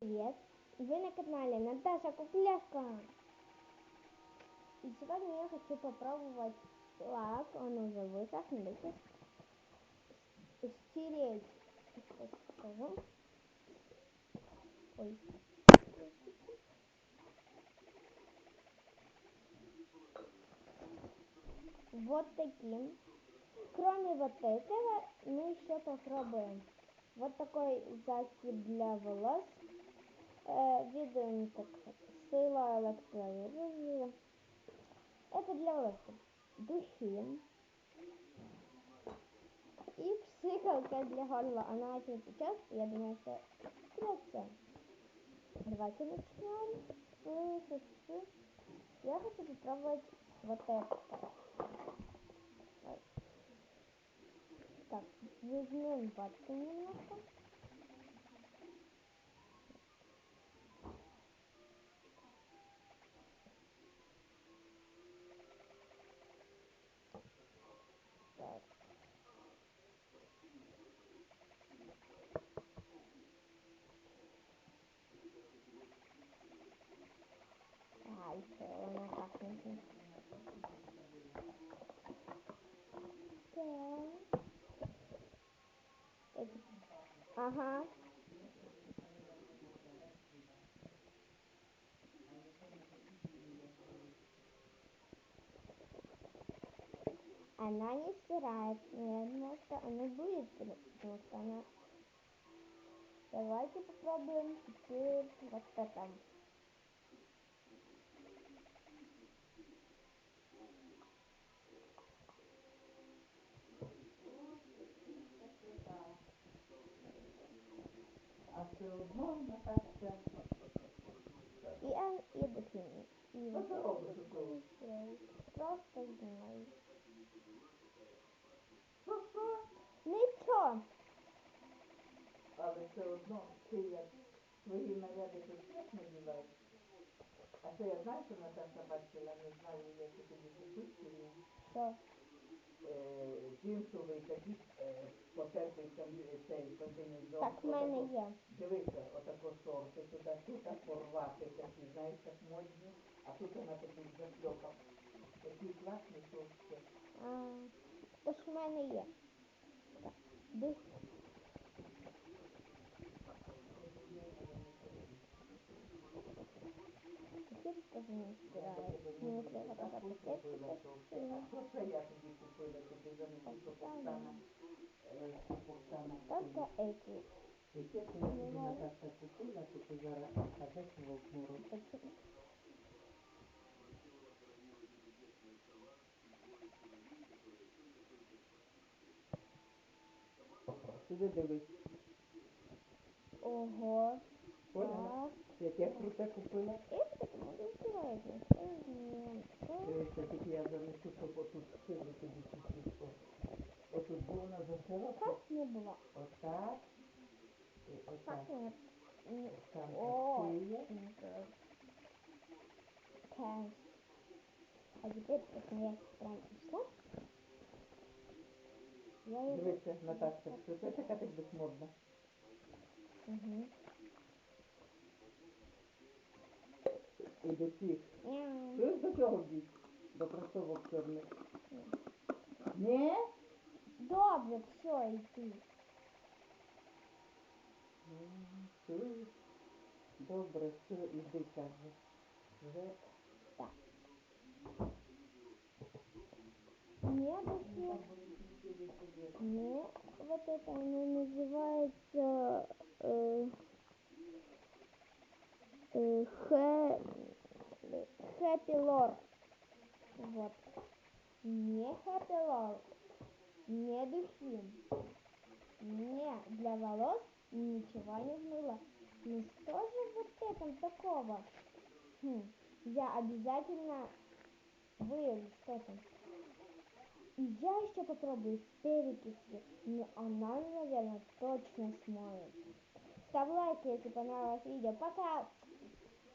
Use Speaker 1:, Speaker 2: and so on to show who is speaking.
Speaker 1: Привет! Вы на канале Наташа Кукляшка. И сегодня я хочу попробовать лак, он уже высох, смотрите, стереть, сейчас покажу. Ой. Вот таким. Кроме вот этого, мы еще попробуем вот такой закид для волос. Э, как сила электролиза. Это для волос. Духи. И психалка для горла. Она очень печет. Я думаю, что придется. Давайте начнем с. Я хочу попробовать вот это. Так, возьмем ватку немножко. Так. Ай, что она пахнет. Так. Это... Ага. Она не стирает. Я думала, что она будет, что она... Давайте попробуем теперь вот это.
Speaker 2: А робиш
Speaker 1: вот
Speaker 2: ото?
Speaker 1: не стираю. Просто знаю.
Speaker 2: Що, що?
Speaker 1: Нічого.
Speaker 2: Але все одно ти як свої наряди ти теж надіваєш. А це я знаю, що Наташа бачила, не знаю, які тобі купити є.
Speaker 1: Що?
Speaker 2: Джинсовий такий потертий цей комбінезон.
Speaker 1: Так в мене є.
Speaker 2: Дивися, отако сорти туди, тут порвати такі, знаєш, так модні, а тут вона такий зашльопах. Такий класний.
Speaker 1: А, ось в мене є. Так,
Speaker 2: е, що Оксана
Speaker 1: Только
Speaker 2: купила.
Speaker 1: эти.
Speaker 2: Яке це я тобі Наташа купила, то ти зараз покажеш в окно.
Speaker 1: Почему?
Speaker 2: Сюди дивись.
Speaker 1: Ого.
Speaker 2: Поняла?
Speaker 1: Так.
Speaker 2: Яке круте купила.
Speaker 1: Это Так не было.
Speaker 2: Отак. І отак.
Speaker 1: Так нет. Не.
Speaker 2: Там
Speaker 1: О,
Speaker 2: шиє.
Speaker 1: супер. Так. А теперь посмотреть прям все. Я его...
Speaker 2: Дивися, Наташка, що це така ти будеш модна?
Speaker 1: Угу.
Speaker 2: І до цих.
Speaker 1: Мяу.
Speaker 2: Чуєш до цього бік? До кросовок чорних. Ні?
Speaker 1: Добре, все, иди.
Speaker 2: М, Чуєш? Добре, все, іди, каже. Вже
Speaker 1: Так. Мне
Speaker 2: там
Speaker 1: духи.
Speaker 2: будуть сидіти собі.
Speaker 1: Мне вот это оно называется э, э, хэ, Happy Lord. Вот. Не Happy Lord. Не духи. Не для волос ничего не мыло. Ну что же вот этом такого? Хм, я обязательно выявлю, что там. И я еще попробую с перекисью, но она, наверное, точно смоет. Ставь лайк, если понравилось видео. Пока!